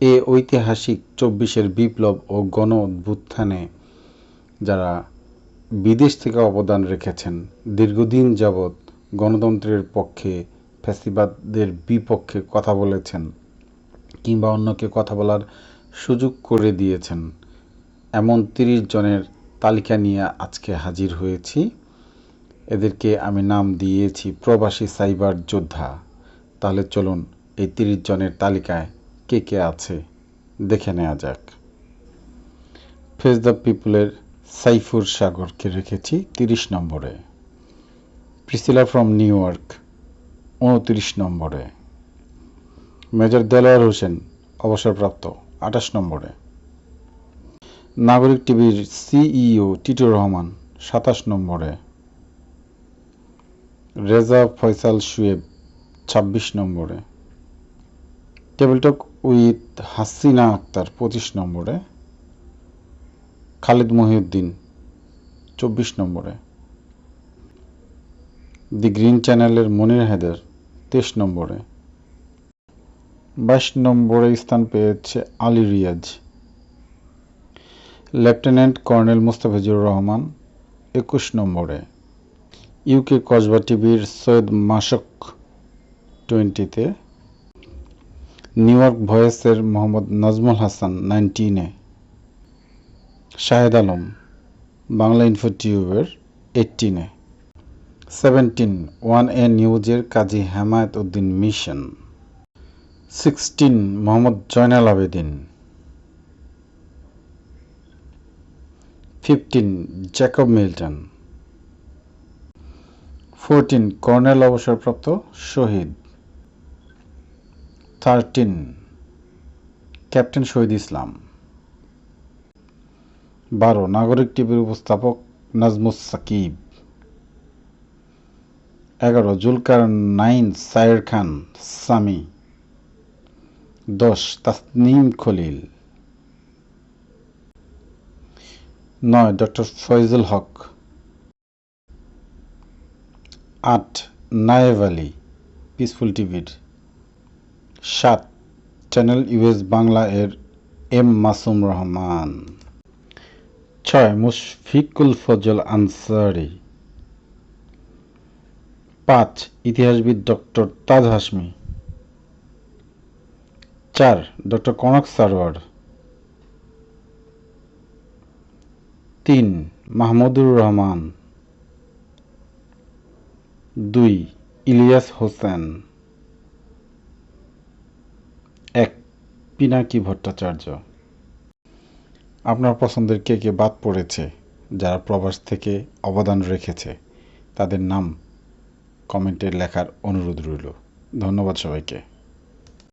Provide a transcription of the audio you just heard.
এ ঐতিহাসিক চব্বিশের বিপ্লব ও গণ অভ্যুত্থানে যারা বিদেশ থেকে অবদান রেখেছেন, দীর্ঘদিন যাবৎ গণতন্ত্রের পক্ষে ফ্যাসিবাদের বিপক্ষে কথা বলেছেন কিংবা অন্যকে কথা বলার সুযোগ করে দিয়েছেন। এমন তিরিশ জনের তালিকা নিয়ে আজকে হাজির হয়েছি। এদেরকে আমি নাম দিয়েছি প্রবাসী সাইবার যোদ্ধা। তাহলে চলুন এই তিরিশ জনের তালিকায় কে কে আছে? দেখে নেওয়া যাক। ফেস দ্য পিপুলের সাইফুর সাগরকে রেখেছি তিরিশ নম্বরে। প্রিসিলা ফ্রম নিউ ইয়র্ক, উনত্রিশ নম্বরে। মেজর দেলোয়ার হোসেন, অবসরপ্রাপ্ত, আঠাশ নম্বরে। নাগরিক টিভির সিইও টিটুর রহমান, সাতাশ নম্বরে। রেজা ফয়সাল শুয়েব, ছাব্বিশ নম্বরে। টেবিলটক উইথ হাসিনা আক্তার পঁচিশ নম্বরে, খালিদ মহিউদ্দিন চব্বিশ নম্বরে, দি গ্রিন চ্যানেলের মনির হেদার তেইশ নম্বরে, বাইশ নম্বরে স্থান পেয়েছে আলী রিয়াজ। লেফটেন্যান্ট কর্নেল মুস্তাফিজুর রহমান একুশ নম্বরে, ইউকে কসবা টিভির সৈয়দ মাসক টোয়েন্টিতে নিউ ইয়র্ক ভয়েসের মোহাম্মদ নাজমুল হাসান নাইনটিনে শাহেদ আলম, বাংলা ইনফো টিউবের এইটিনে সেভেন্টিন ওয়ান এ নিউজের Kazi Hemayat Uddin mission sixteen Mohammad Joynal Abedin. Fifteen Jacob Milton fourteen colonel অবসরপ্রাপ্ত শহীদ। থার্টিন ক্যাপ্টেন শহীদ ইসলাম। বারো, নাগরিক টিভির উপস্থাপক নাজমুস সাকিব। এগারো, জুলকার নাইন সায়ের খান, সামি। দশ, তাসনিম খলিল। নয়, ডক্টর ফয়জুল হক। আট, নায়েব আলী, পিসফুল টিভির। সাত চ্যানেল ইউএস বাংলা এর এম মাসুম রহমান। ছয়, মুশফিকুল ফজল আনসারি। পাঁচ, ইতিহাসবিদ ডক্টর তাজ হাসমি চার, ডক্টর কনক সারওয়ার তিন, মাহমুদুর রহমান। দুই, ইলিয়াস হোসেন। পিনাকি ভট্টাচার্য। আপনার পছন্দের কে কে বাদ পড়েছে, যারা প্রবাস থেকে অবদান রেখেছে, তাদের নাম কমেন্টে লেখার অনুরোধ রইল। ধন্যবাদ সবাইকে।